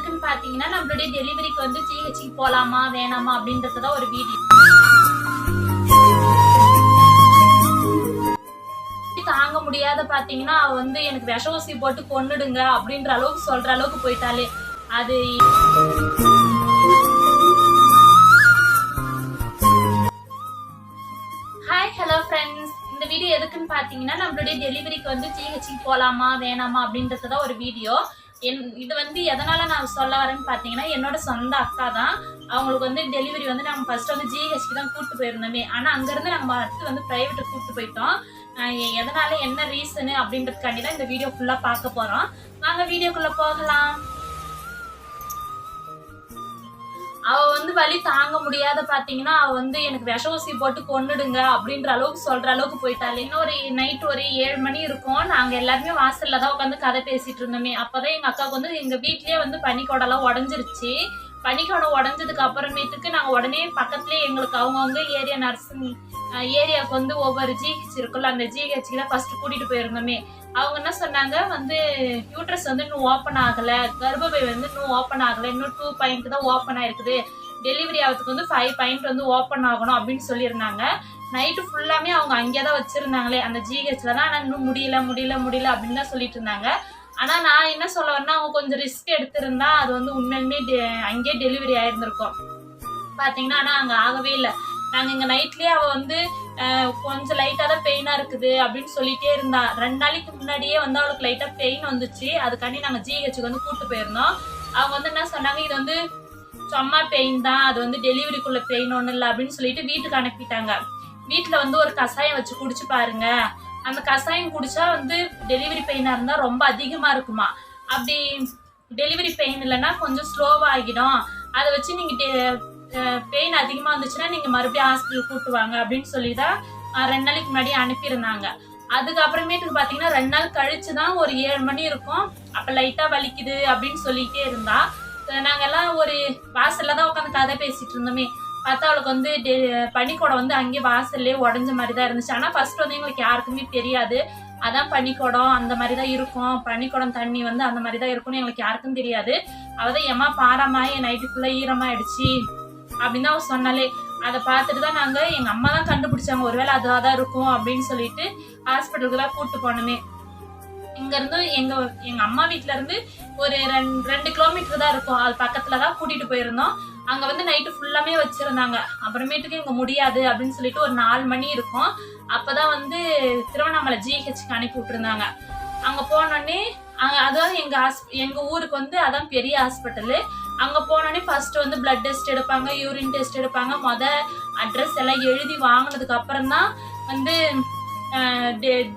இருக்குன்னு பாத்தீங்கன்னா நம்மளுடைய டெலிவரிக்கு வந்து ஜிஹெச்க்கு போலாமா வேணாமா அப்படின்றது தான் ஒரு வீடியோ. தாங்க முடியாத பாத்தீங்கன்னா அவ வந்து எனக்கு விஷ ஊசி போட்டு கொன்னுடுங்க அப்படின்ற அளவுக்கு சொல்ற அளவுக்கு போயிட்டாலே. அது ஹாய் ஹலோ ஃப்ரெண்ட்ஸ் இந்த வீடியோ எதுக்குன்னு பார்த்தீங்கன்னா நம்மளுடைய டெலிவரிக்கு வந்து ஜிஹெச்க்கு போகலாமா வேணாமா அப்படின்றது தான் ஒரு வீடியோ. என் இது வந்து எதனால நான் சொல்ல வரேன்னு பார்த்தீங்கன்னா என்னோட சொந்த அக்கா தான் அவங்களுக்கு வந்து டெலிவரி வந்து நம்ம ஃபர்ஸ்ட் வந்து ஜிஹெச்க்கு தான் கூப்பிட்டு போயிருந்தோமே. ஆனால் அங்கேருந்து நம்ம அடுத்து வந்து ப்ரைவேட்டுக்கு கூப்பிட்டு போயிட்டோம். எதனால என்ன ரீசனு அப்படின்றதுக்காண்டி தான் இந்த வீடியோ ஃபுல்லாக பார்க்க போகிறோம் வாங்க வீடியோக்குள்ளே போகலாம். அவ வந்து வழி தாங்க முடியாத பாத்தீங்கன்னா அவ வந்து எனக்கு விஷ ஊசி போட்டு கொன்னுடுங்க அப்படின்ற அளவுக்கு சொல்ற அளவுக்கு போயிட்டாள். இன்னும் ஒரு நைட் ஒரு ஏழு மணி இருக்கும். நாங்க எல்லாருமே வாசல்ல தான் உட்காந்து கதை பேசிட்டு இருந்தோமே. அப்பதான் எங்க அக்காவுக்கு வந்து எங்க வீட்லயே வந்து பனிக்கோடெல்லாம் உடஞ்சிருச்சு. பனிக்கோடை உடஞ்சதுக்கு அப்புறமேட்டுக்கு நாங்க உடனே பக்கத்துலயே எங்களுக்கு அவங்கவுங்க ஏரியா நர்சிங் ஏரியாவுக்கு வந்து ஒவ்வொரு ஜிஹெச் இருக்குல்ல அந்த ஜிஹெச்க்கு தான் ஃபர்ஸ்ட் கூட்டிட்டு போயிருந்தோமே. அவங்க என்ன சொன்னாங்க வந்து யூட்ரஸ் வந்து இன்னும் ஓப்பன் ஆகல கர்ப்பப்பை வந்து இன்னும் ஓப்பன் ஆகல இன்னும் டூ பாயிண்ட் தான் ஓப்பன் ஆயிருக்குது. டெலிவரி ஆகிறதுக்கு வந்து ஃபைவ் பாயிண்ட் வந்து ஓப்பன் ஆகணும் அப்படின்னு சொல்லியிருந்தாங்க. நைட்டு ஃபுல்லாமே அவங்க அங்கேயே தான் வச்சிருந்தாங்களே அந்த ஜிஹெச்ல தான். ஆனால் இன்னும் முடியல முடியல முடியல அப்படின்னு தான் சொல்லிட்டு இருந்தாங்க ஆனால் நான் என்ன சொல்ல வரேன்னா அவங்க கொஞ்சம் ரிஸ்க் எடுத்திருந்தா அது வந்து உண்மையுமே அங்கேயே டெலிவரி ஆயிருந்திருக்கும். பார்த்தீங்கன்னா ஆனால் அங்கே ஆகவே இல்லை. நாங்கள் இங்கே நைட்லேயே அவள் வந்து கொஞ்சம் லைட்டாக தான் பெயினாக இருக்குது அப்படின்னு சொல்லிகிட்டே இருந்தா. ரெண்டு நாளைக்கு முன்னாடியே வந்து அவளுக்கு லைட்டாக பெயின் வந்துச்சு. அதுக்காண்டி நாங்கள் ஜிஹெச்சுக்கு வந்து கூப்பிட்டு போயிருந்தோம். அவங்க வந்து என்ன சொன்னாங்க இது வந்து சும்மா பெயின் தான் அது வந்து டெலிவரிக்குள்ள பெயின் ஒன்றும் இல்லை அப்படின்னு சொல்லிட்டு வீட்டுக்கு அனுப்பிட்டாங்க. வீட்டில் வந்து ஒரு கஷாயம் வச்சு குடிச்சு பாருங்க. அந்த கஷாயம் குடிச்சா வந்து டெலிவரி பெயினாக இருந்தால் ரொம்ப அதிகமாக இருக்குமா. அப்படி டெலிவரி பெயின் இல்லைன்னா கொஞ்சம் ஸ்லோவாகிடும் அதை வச்சு நீங்கள் பெயின் அதிகமாக இருந்துச்சுன்னா நீங்கள் மறுபடியும் ஹாஸ்பிட்டல் கூப்பிட்டு வாங்க அப்படின்னு சொல்லி தான் ரெண்டு நாளைக்கு முன்னாடி அனுப்பியிருந்தாங்க. அதுக்கப்புறமேட்டு பார்த்தீங்கன்னா ரெண்டு நாள் கழிச்சு தான் ஒரு ஏழு மணி இருக்கும். அப்போ லைட்டாக வலிக்குது அப்படின்னு சொல்லிக்கிட்டே இருந்தா. நாங்கள்லாம் ஒரு வாசலில் தான் உட்காந்து கதை பேசிகிட்டு இருந்தோமே. பார்த்தா அவளுக்கு வந்து டெ- பனிக்கூடம் வந்து அங்கேயே வாசல்லே உடஞ்ச மாதிரி தான் இருந்துச்சு. ஆனால் ஃபர்ஸ்ட் வந்து எங்களுக்கு யாருக்குமே தெரியாது. அதான் பனிக்கூடம் அந்த மாதிரி தான் இருக்கும். பனிக்கூடம் தண்ணி வந்து அந்த மாதிரி தான் இருக்கும்னு எங்களுக்கு யாருக்கும் தெரியாது. அவதான் ஏமா பாராமா என் நைட்டு ஃபுல்லாக ஈரமாயிடுச்சு அப்படின்னு தான் அவ சொன்னாலே அதை பார்த்துட்டு தான் நாங்கள் எங்கள் அம்மா தான் கண்டுபிடிச்சாங்க. ஒருவேளை அதுவாக தான் இருக்கும் அப்படின்னு சொல்லிட்டு ஹாஸ்பிட்டலுக்கு தான் கூப்பிட்டு போனோமே. இங்கேருந்து எங்கள் எங்கள் அம்மா வீட்டிலேருந்து இருந்து ஒரு ரெண்டு ரெண்டு கிலோமீட்டர் தான் இருக்கும். அது பக்கத்தில் தான் கூட்டிகிட்டு போயிருந்தோம். அங்கே வந்து நைட்டு ஃபுல்லாமே வச்சுருந்தாங்க. அப்புறமேட்டுக்கு இங்கே முடியாது அப்படின்னு சொல்லிட்டு ஒரு நாலு மணி இருக்கும். அப்போ தான் வந்து திருவண்ணாமலை ஜிஹெச்க்கு அனுப்பி விட்டுருந்தாங்க. அங்கே போனோடனே அங்கே அதாவது எங்கள் ஹாஸ் எங்கள் ஊருக்கு வந்து அதான் பெரிய ஹாஸ்பிட்டலு அங்கே போனோடனே ஃபர்ஸ்ட் வந்து பிளட் டெஸ்ட் எடுப்பாங்க யூரின் டெஸ்ட் எடுப்பாங்க. மொத அட்ரஸ் எல்லாம் எழுதி வாங்கினதுக்கு அப்புறம் தான் வந்து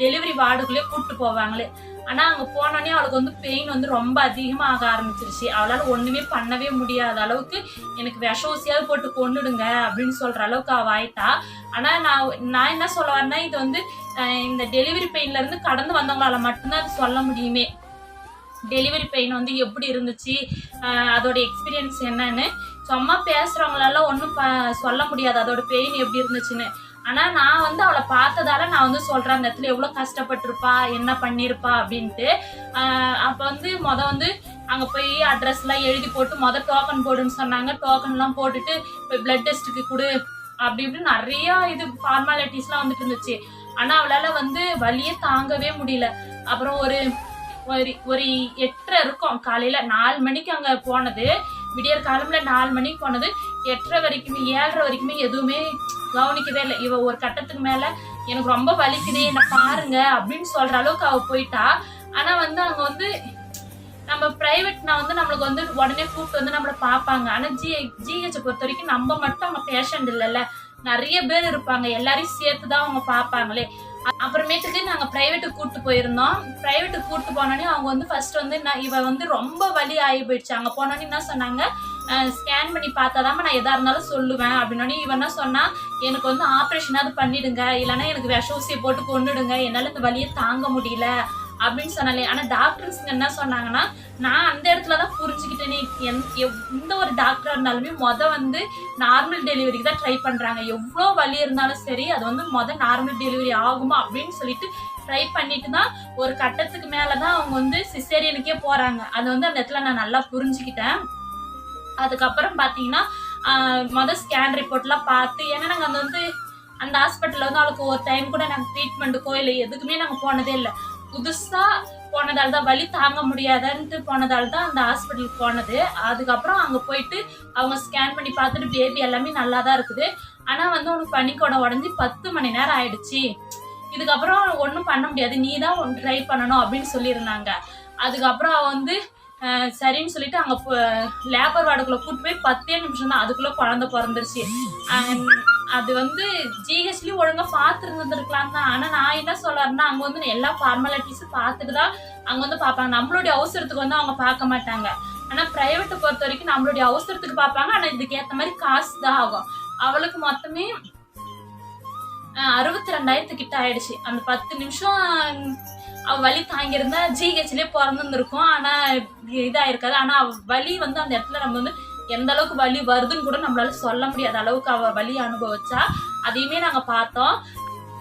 டெலிவரி வார்டுக்குள்ளேயே கூப்பிட்டு போவாங்களே. ஆனால் அங்கே போனோடனே அவளுக்கு வந்து பெயின் வந்து ரொம்ப அதிகமாக ஆக ஆரம்பிச்சிருச்சு. அவளால் ஒன்றுமே பண்ணவே முடியாத அளவுக்கு எனக்கு விஷ ஊசியாவது போட்டு கொண்டுடுங்க அப்படின்னு சொல்கிற அளவுக்கு அவள் ஆயிட்டா. ஆனால் நான் நான் என்ன சொல்ல வரேன்னா இது வந்து இந்த டெலிவரி பெயின்லேருந்து கடந்து வந்தவங்களால மட்டும்தான் அது சொல்ல முடியுமே. டெலிவரி பெயின் வந்து எப்படி இருந்துச்சு அதோட எக்ஸ்பீரியன்ஸ் என்னன்னு. சும்மா பேசுகிறவங்களால ஒன்றும் ப சொல்ல முடியாது அதோட பெயின் எப்படி இருந்துச்சுன்னு. ஆனால் நான் வந்து அவளை பார்த்ததால நான் வந்து சொல்கிறேன் அந்த இடத்துல எவ்வளோ கஷ்டப்பட்டிருப்பா என்ன பண்ணியிருப்பா அப்படின்ட்டு. அப்போ வந்து மொதல் வந்து அங்கே போய் அட்ரஸ்லாம் எழுதி போட்டு மொதல் டோக்கன் போடுன்னு சொன்னாங்க. டோக்கன்லாம் போட்டுட்டு போய் பிளட் டெஸ்ட்டுக்கு கொடு. அப்படி இப்படி நிறைய இது ஃபார்மாலிட்டிஸ்லாம் வந்துட்டு இருந்துச்சு. ஆனால் அவளால் வந்து வழியே தாங்கவே முடியல. அப்புறம் ஒரு ஒரு ஒரு எட்டரை இருக்கும் காலையில். நாலு மணிக்கு அங்கே போனது. விடியற் காலம்ல நாலு மணிக்கு போனது. எட்டரை வரைக்குமே ஏழரை வரைக்குமே எதுவுமே கவனிக்கவே இல்லை. இவ ஒரு கட்டத்துக்கு மேலே எனக்கு ரொம்ப வலிக்குது என்னை பாருங்க அப்படின்னு சொல்கிற அளவுக்கு அவள் போயிட்டா. ஆனால் வந்து அங்கே வந்து நம்ம பிரைவேட்னா வந்து நம்மளுக்கு வந்து உடனே கூப்பிட்டு வந்து நம்மளை பார்ப்பாங்க. ஆனால் ஜி ஜிஹெச்சை பொறுத்த வரைக்கும் நம்ம மட்டும் அவங்க பேஷண்ட் இல்லைல்ல. நிறைய பேர் இருப்பாங்க. எல்லாரையும் சேர்த்து தான் அவங்க பார்ப்பாங்களே. அப்புறமேட்டுக்கு நாங்கள் ப்ரைவேட்டுக்கு கூப்பிட்டு போயிருந்தோம். ப்ரைவேட்டுக்கு கூப்பிட்டு போனோடனே அவங்க வந்து ஃபர்ஸ்ட் வந்து நான் இவ வந்து ரொம்ப வலி ஆகி போயிடுச்சு. அங்கே போனோடனே என்ன சொன்னாங்க? ஸ்கேன் பண்ணி பார்த்தாதாம நான் எதா இருந்தாலும் சொல்லுவேன் அப்படின்னோடனே இவன் என்ன சொன்னா எனக்கு வந்து ஆப்ரேஷனாவது பண்ணிடுங்க. இல்லைன்னா எனக்கு விஷ ஊசியை போட்டு கொண்டுடுங்க என்னால் இந்த வலியை தாங்க முடியல. அப்படின்னு சொன்னாலே ஆனால் டாக்டர்ஸ்ங்க என்ன சொன்னாங்கன்னா நான் அந்த இடத்துல தான் புரிஞ்சுக்கிட்டேனே. எந்த ஒரு டாக்டராக இருந்தாலுமே மொதல் வந்து நார்மல் டெலிவரிக்கு தான் ட்ரை பண்ணுறாங்க எவ்வளோ வலி இருந்தாலும் சரி அது வந்து மொதல் நார்மல் டெலிவரி ஆகுமா அப்படின்னு சொல்லிட்டு ட்ரை பண்ணிட்டு தான் ஒரு கட்டத்துக்கு மேலே தான் அவங்க வந்து சிசேரியனுக்கே போகிறாங்க அது வந்து அந்த இடத்துல நான் நல்லா புரிஞ்சுக்கிட்டேன். அதுக்கப்புறம் பார்த்தீங்கன்னா மொதல் ஸ்கேன் ரிப்போர்ட்லாம் பார்த்து ஏன்னா நாங்கள் அந்த வந்து அந்த ஹாஸ்பிட்டலில் வந்து அவளுக்கு ஒரு டைம் கூட நாங்கள் ட்ரீட்மெண்ட்டுக்கோ இல்லை எதுக்குமே நாங்கள் போனதே இல்லை. புதுசாக போனதால தான் வலி தாங்க முடியாதன்ட்டு போனதால தான் அந்த ஹாஸ்பிட்டலுக்கு போனது. அதுக்கப்புறம் அங்கே போயிட்டு அவங்க ஸ்கேன் பண்ணி பார்த்துட்டு பேபி எல்லாமே நல்லா தான் இருக்குது. ஆனால் வந்து உனக்கு பனிக்கூட உடஞ்சி பத்து மணி நேரம் ஆயிடுச்சு. இதுக்கப்புறம் ஒன்றும் பண்ண முடியாது. நீ தான் ஒன்று ட்ரை பண்ணணும் அப்படின்னு சொல்லியிருந்தாங்க. அதுக்கப்புறம் அவ வந்து சரின்னு சொல்லிட்டு அங்கே லேபர் வார்டுக்குள்ளே கூட்டு போய் பத்தே நிமிஷம் தான். அதுக்குள்ளே குழந்தை பிறந்துருச்சு. அது வந்து ஜிஹெச்லேயும் ஒழுங்காக பார்த்துருந்துருக்கலாம் தான். ஆனால் நான் என்ன சொல்றேன்னா அங்கே வந்து எல்லா ஃபார்மாலிட்டிஸும் பார்த்துட்டு தான் அங்கே வந்து பார்ப்பாங்க நம்மளுடைய அவசரத்துக்கு வந்து அவங்க பார்க்க மாட்டாங்க. ஆனால் ப்ரைவேட்டை பொறுத்த வரைக்கும் நம்மளுடைய அவசரத்துக்கு பார்ப்பாங்க ஆனால் இதுக்கு ஏத்த மாதிரி காசு தான் ஆகும். அவளுக்கு மொத்தமே அறுபத்தி ரெண்டாயிரத்து கிட்ட ஆயிடுச்சு. அந்த பத்து நிமிஷம் அவ வலி தாங்கியிருந்தா ஜிஹெச்லேயே பிறந்திருந்திருக்கும். ஆனால் இதாயிருக்காது. ஆனால் அவ வலி வந்து அந்த இடத்துல நம்ம வந்து எந்த அளவுக்கு வலி வருதுன்னு கூட நம்மளால சொல்ல முடியாத அளவுக்கு அவ வலி அனுபவிச்சா. அதையுமே நாங்கள் பார்த்தோம்.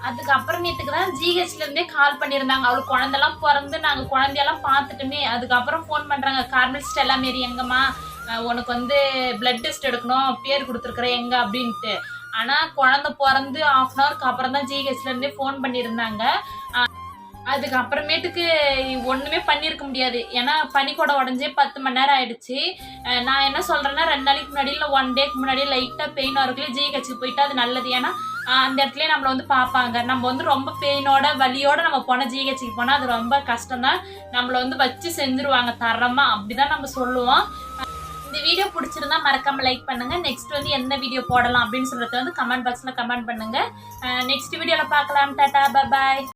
அதுக்கப்புறமேட்டுக்கு தான் ஜிஹெச்ல இருந்தே கால் பண்ணியிருந்தாங்க. அவளுக்கு குழந்தெல்லாம் பிறந்து நாங்கள் குழந்தையெல்லாம் பார்த்துட்டுமே. அதுக்கப்புறம் ஃபோன் பண்ணுறாங்க கார்மெல்ஸ்ட் எல்லாம் மாரி எங்கம்மா உனக்கு வந்து பிளட் டெஸ்ட் எடுக்கணும் பேர் கொடுத்துருக்குறேன் எங்க அப்படின்ட்டு. ஆனால் குழந்தை பிறந்து ஆஃப் அன் ஹவருக்கு அப்புறம் தான் ஜிஹெச்ல இருந்தே ஃபோன் பண்ணியிருந்தாங்க. அதுக்கு அதுக்கப்புறமேட்டுக்கு ஒன்றுமே பண்ணியிருக்க முடியாது. ஏன்னா பனிக்கூட உடஞ்சே பத்து மணி நேரம் ஆயிடுச்சு. நான் என்ன சொல்கிறேன்னா ரெண்டு நாளைக்கு முன்னாடி இல்லை ஒன் டேக்கு முன்னாடி லைட்டாக பெயின் வரக்குள்ளே ஜிஹெச்சுக்கு போயிட்டு அது நல்லது. ஏன்னா அந்த இடத்துல நம்மளை வந்து பார்ப்பாங்க. நம்ம வந்து ரொம்ப பெயினோட வலியோட நம்ம போனால் ஜிஹெச்சுக்கு போனால் அது ரொம்ப கஷ்டம் தான். நம்மளை வந்து வச்சு செஞ்சுருவாங்க தரமாக அப்படிதான் நம்ம சொல்லுவோம். இந்த வீடியோ பிடிச்சிருந்தா மறக்காம லைக் பண்ணுங்க. நெக்ஸ்ட் வந்து என்ன வீடியோ போடலாம் அப்படின்னு சொல்றத வந்து கமெண்ட் பாக்ஸ்ல கமெண்ட் பண்ணுங்க. நெக்ஸ்ட் வீடியோல பார்க்கலாம். டாடா பாய்